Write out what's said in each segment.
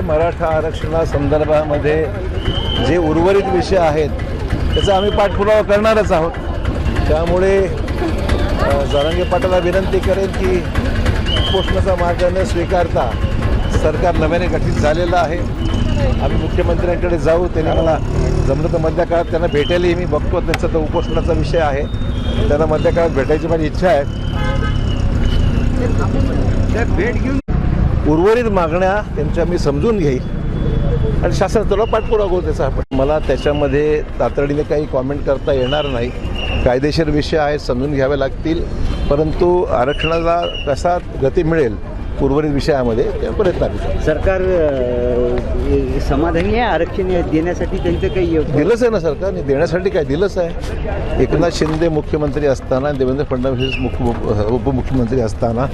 मराठा आरक्षणासंदर्भामध्ये जे उर्वरित विषय आहेत त्याचा आम्ही पाठपुरावा करणारच आहोत. त्यामुळे अ, पाटाला विनंती करेन की उपोषणाचा मार्ग न स्वीकारता सरकार नव्याने गठीत झालेलं आहे. आम्ही मुख्यमंत्र्यांकडे जाऊ त्यांनी मला जमलं तर मधल्या काळात त्यांना भेटायलाही मी बघतो त्यांचा तो उपोषणाचा विषय आहे. त्यांना मधल्या काळात भेटायची माझी इच्छा आहे. भेट घेऊन उर्वरित मागण्या त्यांच्या मी समजून घेईल आणि शासनाचा पाठपुरावा करू त्याचा आपण. मला त्याच्यामध्ये तातडीने काही कॉमेंट करता येणार नाही. कायदेशीर विषय आहेत समजून घ्यावे लागतील. परंतु आरक्षणाला कसा गती मिळेल उर्वरित विषयामध्ये त्या प्रयत्न आम्ही करू. सरकार अं, समाधानी आहे? आरक्षण देण्यासाठी त्यांचं काही दिलंच आहे ना सरकारने देण्यासाठी काय? दिलंच आहे. एकनाथ शिंदे मुख्यमंत्री असताना देवेंद्र फडणवीस मुख्य उपमुख्यमंत्री असताना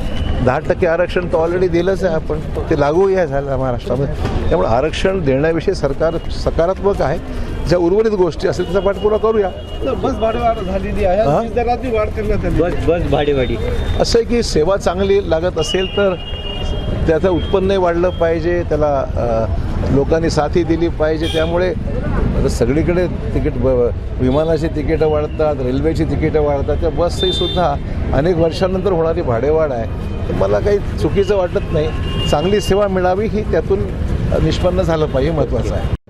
दहा टक्के आरक्षण तर ऑलरेडी दिलंच आहे आपण. ते लागू आहे झालं महाराष्ट्रामध्ये. त्यामुळे आरक्षण देण्याविषयी सरकार सकारात्मक आहे. ज्या उर्वरित गोष्टी असतील त्याचा पाठपुरावा करूया. बस भाडेवाढ झालेली आहे. हा? वीज दरातही वाढ करण्यात आली. बस बस भाडेवाडी असं आहे की सेवा चांगली लागत असेल तर त्याचं उत्पन्नही वाढलं पाहिजे त्याला लोकांनी साथी दिली पाहिजे. त्यामुळे आता सगळीकडे तिकीट ब- विमानाची तिकीटं वाढतात रेल्वेची तिकीटं वाढतात. त्या बसही सुद्धा अनेक वर्षानंतर होणारी भाडेवाढ आहे. तर मला काही चुकीचं वाटत नाही. चांगली सेवा मिळावी ही त्यातून निष्पन्न झालं पाहिजे महत्त्वाचं आहे.